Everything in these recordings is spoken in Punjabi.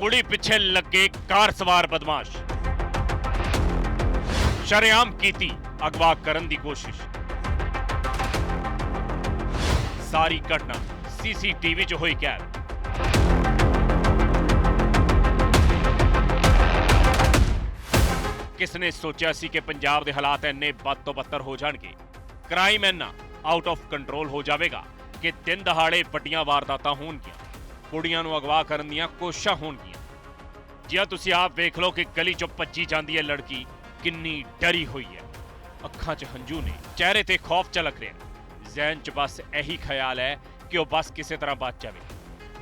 ਕੁੜੀ ਪਿੱਛੇ ਲੱਗੇ ਕਾਰ ਸਵਾਰ ਬਦਮਾਸ਼। ਸ਼ਰੇਆਮ ਕੀਤੀ ਅਗਵਾ ਕਰਨ ਦੀ ਕੋਸ਼ਿਸ਼। ਸਾਰੀ ਘਟਨਾ ਸੀਸੀਟੀਵੀ 'ਚ ਹੋਈ ਕੈਦ। ਕਿਸ ਨੇ ਸੋਚਿਆ ਸੀ ਕਿ ਪੰਜਾਬ ਦੇ ਹਾਲਾਤ ਇੰਨੇ ਬਦ ਤੋਂ ਬੱਤਰ ਹੋ ਜਾਣਗੇ? ਕ੍ਰਾਈਮ ਇੰਨਾ ਆਊਟ ਆਫ ਕੰਟਰੋਲ ਹੋ ਜਾਵੇਗਾ ਕਿ ਦਿਨ ਦਹਾੜੇ ਵੱਡੀਆਂ ਵਾਰਦਾਤਾਂ ਹੋਣਗੀਆਂ। ਕੁੜੀਆਂ ਨੂੰ ਅਗਵਾ ਕਰਨ ਦੀਆਂ ਕੋਸ਼ਿਸ਼ਾਂ ਹੋਣਗੀਆਂ। ਜੇ ਤੁਸੀਂ ਆਪ ਵੇਖ ਲਓ ਕਿ ਗਲੀ ਚੋਂ ਭੱਜੀ ਜਾਂਦੀ ਹੈ ਲੜਕੀ, ਕਿੰਨੀ ਡਰੀ ਹੋਈ ਹੈ। ਅੱਖਾਂ 'ਚ ਹੰਝੂ ਨੇ, ਚਿਹਰੇ ਤੇ ਖੌਫ ਝਲਕ ਰਿਹਾ ਜ਼ਹਿਨ 'ਚ ਬਸ ਇਹੀ ਖਿਆਲ ਹੈ ਕਿ ਉਹ ਬਸ ਕਿਸੇ ਤਰ੍ਹਾਂ ਬਚ ਜਾਵੇ।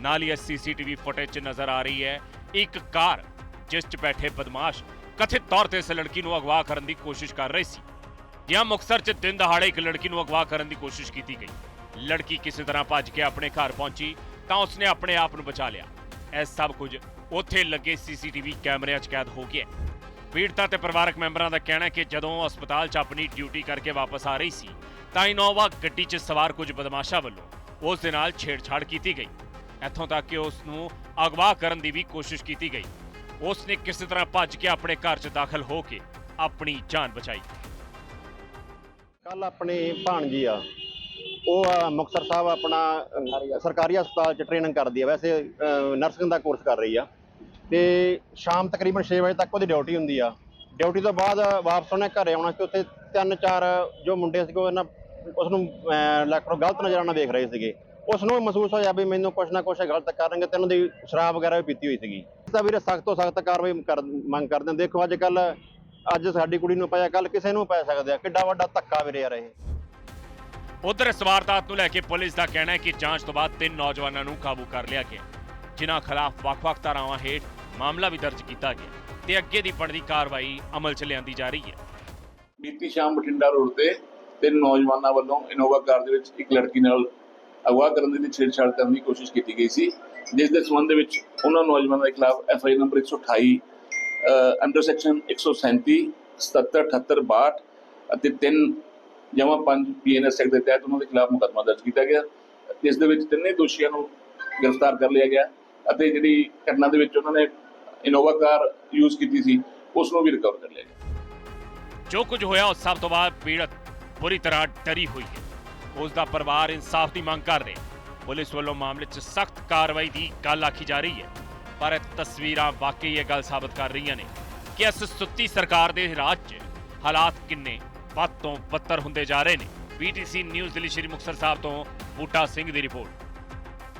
ਨਾਲ ਹੀ ਸੀਸੀਟੀਵੀ ਫੁਟੇਜ 'ਚ ਨਜ਼ਰ ਆ ਰਹੀ ਹੈ, ਇੱਕ ਕਾਰ, ਜਿਸ 'ਚ ਬੈਠੇ ਬਦਮਾਸ਼ ਕਥਿਤ ਤੌਰ ਤੇ ਇਸ ਲੜਕੀ ਨੂੰ ਅਗਵਾ ਕਰਨ ਦੀ ਕੋਸ਼ਿਸ਼ ਕਰ ਰਹੇ ਸੀ। ਜਾਂ ਮੁਕਸਰ 'ਚ ਦਿਨ ਦਹਾੜੇ ਇੱਕ ਲੜਕੀ ਨੂੰ ਅਗਵਾ ਕਰਨ ਦੀ ਕੋਸ਼ਿਸ਼ ਕੀਤੀ ਗਈ। ਲੜਕੀ ਕਿਸੇ ਤਰ੍ਹਾਂ ਭੱਜ ਕੇ ਆਪਣੇ ਘਰ ਪਹੁੰਚੀ ਤਾਂ ਉਸਨੇ ਆਪਣੇ ਆਪ ਨੂੰ ਬਚਾ ਲਿਆ। ਇਹ ਸਭ ਕੁਝ ਉੱਥੇ ਲੱਗੇ ਸੀਸੀਟੀਵੀ ਕੈਮਰਿਆਂ 'ਚ ਕੈਦ ਹੋ ਗਿਆ। ਪੀੜਤਾ ਤੇ ਪਰਿਵਾਰਕ ਮੈਂਬਰਾਂ ਦਾ ਕਹਿਣਾ ਹੈ ਕਿ ਜਦੋਂ ਉਹ ਹਸਪਤਾਲ 'ਚ ਆਪਣੀ ਡਿਊਟੀ ਕਰਕੇ ਵਾਪਸ ਆ ਰਹੀ ਸੀ ਤਾਂ ਇਨੋਵਾ ਗੱਡੀ 'ਚ ਸਵਾਰ ਕੁਝ ਬਦਮਾਸ਼ਾਂ ਵੱਲੋਂ ਉਸ ਦੇ ਨਾਲ ਛੇੜਛਾੜ ਕੀਤੀ ਗਈ। ਇੱਥੋਂ ਤੱਕ ਕਿ ਉਸ ਨੂੰ ਅਗਵਾ ਕਰਨ ਦੀ ਵੀ ਕੋਸ਼ਿਸ਼ ਕੀਤੀ ਗਈ। ਉਸ ਨੇ ਕਿਸੇ ਤਰ੍ਹਾਂ ਭੱਜ ਕੇ ਆਪਣੇ ਘਰ 'ਚ ਦਾਖਲ ਹੋ ਕੇ ਆਪਣੀ ਜਾਨ ਬਚਾਈ। ਕੱਲ ਆਪਣੀ ਭਾਣਜੀ ਆ ਉਹ ਆ ਮੁਕਤਸਰ ਸਾਹਿਬ ਆਪਣਾ ਅ, ਸਰਕਾਰੀ ਹਸਪਤਾਲ ਚ ਟ੍ਰੇਨਿੰਗ ਕਰਦੀ ਆ। ਵੈਸੇ ਨਰਸਿੰਗ ਦਾ ਕੋਰਸ ਕਰ ਰਹੀ ਆ। ਤੇ ਸ਼ਾਮ ਤਕਰੀਬਨ 6 ਵਜੇ ਤੱਕ ਉਹਦੀ ਡਿਊਟੀ ਹੁੰਦੀ ਆ। ਡਿਊਟੀ ਤੋਂ ਬਾਅਦ ਵਾਪਸ ਉਹਨੇ ਘਰੇ ਆਉਣਾ ਕਿ ਉੱਥੇ ਤਿੰਨ ਚਾਰ ਜੋ ਮੁੰਡੇ ਸੀਗੇ, ਉਹਨਾਂ ਇਹਨਾਂ ਉਸ ਨੂੰ ਲੈਕਟਰੋ ਗਲਤ ਨਜ਼ਰਾਂ ਨਾਲ ਵੇਖ ਰਹੇ ਸੀਗੇ। ਉਸ ਨੂੰ ਮਹਿਸੂਸ ਹੋਇਆ ਵੀ ਮੈਨੂੰ ਕੁਛ ਨਾ ਕੁਛ ਗਲਤ ਕਰਨਗੇ ਤੇ ਉਹਨਾਂ ਦੀ ਸ਼ਰਾਬ ਵਗੈਰਾ ਵੀ ਪੀਤੀ ਹੋਈ ਸੀਗੀ। ਤਾਂ ਵੀਰੇ ਸਖਤ ਤੋਂ ਸਖਤ ਕਾਰਵਾਈ ਕਰ- ਮੰਗ ਕਰਦੇ ਹਾਂ। ਦੇਖੋ ਅੱਜ ਕੱਲ ਅੱਜ ਸਾਡੀ ਕੁੜੀ ਨੂੰ ਪਾਇਆ ਕੱਲ ਕਿਸੇ ਨੂੰ ਪੈ ਸਕਦੇ ਆ। ਕਿੱਡਾ ਵੱਡਾ ਧੱਕਾ ਵੀਰੇ ਯਾਰ ਇਹ। ਉਧਰ ਇਸ ਵਾਰਦਾਤ ਨੂੰ ਲੈ ਕੇ ਪੁਲਿਸ ਦਾ ਕਹਿਣਾ ਹੈ ਕਿ ਜਾਂਚ ਤੋਂ ਬਾਅਦ ਤਿੰਨ ਨੌਜਵਾਨਾਂ ਨੂੰ ਕਾਬੂ ਕਰ ਲਿਆ ਗਿਆ। ਜਿਨ੍ਹਾਂ ਖਿਲਾਫ ਵੱਖ-ਵੱਖ ਧਾਰਾਵਾਂ ਹੇਠ ਮਾਮਲਾ ਵੀ ਦਰਜ ਕੀਤਾ ਗਿਆ ਤੇ ਅੱਗੇ ਦੀ ਬਣਦੀ ਕਾਰਵਾਈ ਅਮਲ 'ਚ ਲਿਆਂਦੀ ਜਾ ਰਹੀ ਹੈ। ਬੀਤੀ ਸ਼ਾਮ ਬਠਿੰਡਾ ਰੋਡ ਤੇ ਤਿੰਨ ਨੌਜਵਾਨਾਂ ਵੱਲੋਂ ਇਨੋਵਾ ਕਾਰ ਦੇ ਵਿੱਚ ਇੱਕ ਲੜਕੀ ਨਾਲ ਅਗਵਾ ਕਰਨ ਦੀ ਛੇੜਛਾੜ ਕਰਨ ਦੀ ਕੋਸ਼ਿਸ਼ ਕੀਤੀ ਗਈ ਸੀ, ਜਿਸ ਦੇ ਸੰਬੰਧ ਵਿੱਚ ਉਹਨਾਂ ਨੌਜਵਾਨਾਂ ਦੇ ਖਿਲਾਫ F I number 128 under section 137 77 78 62 ਅਤੇ 3 ਜਮਾ 5 ਪੀਐਨਐਸ ਐਕਟ ਦੇ ਤਹਿਤ ਉਹਨਾਂ ਦੇ ਖਿਲਾਫ ਮੁਕੱਦਮਾ ਦਰਜ ਕੀਤਾ ਗਿਆ, ਜਿਸ ਦੇ ਵਿੱਚ ਤਿੰਨੇ ਦੋਸ਼ੀਆਂ ਨੂੰ ਗ੍ਰਿਫਤਾਰ ਕਰ ਲਿਆ ਗਿਆ ਅਤੇ ਜਿਹੜੀ ਘਟਨਾ ਦੇ ਵਿੱਚ ਉਹਨਾਂ ਨੇ ਇਨੋਵਾ ਕਾਰ ਯੂਜ਼ ਕੀਤੀ ਸੀ ਉਸ ਨੂੰ ਵੀ ਰਿਕਵਰ ਕਰ ਲਿਆ ਗਿਆ। ਜੋ ਕੁਝ ਹੋਇਆ, ਉਸ ਸਭ ਤੋਂ ਬਾਅਦ ਪੀੜਤ ਬੁਰੀ ਤਰ੍ਹਾਂ ਡਰੀ ਹੋਈ ਹੈ। ਉਸ ਦਾ ਪਰਿਵਾਰ ਇਨਸਾਫ ਦੀ ਮੰਗ ਕਰ ਰਿਹਾ ਪੁਲਿਸ ਵੱਲੋਂ ਮਾਮਲੇ 'ਚ ਸਖਤ ਕਾਰਵਾਈ ਦੀ ਗੱਲ ਆਖੀ ਜਾ ਰਹੀ ਹੈ। ਪਰ ਇਹ ਤਸਵੀਰਾਂ ਵਾਕਈ ਇਹ ਗੱਲ ਸਾਬਤ ਕਰ ਰਹੀਆਂ ਨੇ ਕਿ ਇਸ ਸੁੱਤੀ ਸਰਕਾਰ ਦੇ ਰਾਜ 'ਚ ਹਾਲਾਤ ਕਿੰਨੇ ਵੱਧ ਤੋਂ ਬੱਤਰ ਹੁੰਦੇ ਜਾ ਰਹੇ ਨੇ। ਪੀਟੀਸੀ ਨਿਊਜ਼ ਦਿੱਲੀ ਸ਼੍ਰੀ ਮੁਕਤਸਰ ਸਾਹਿਬ ਤੋਂ ਬੂਟਾ ਸਿੰਘ ਦੀ ਰਿਪੋਰਟ।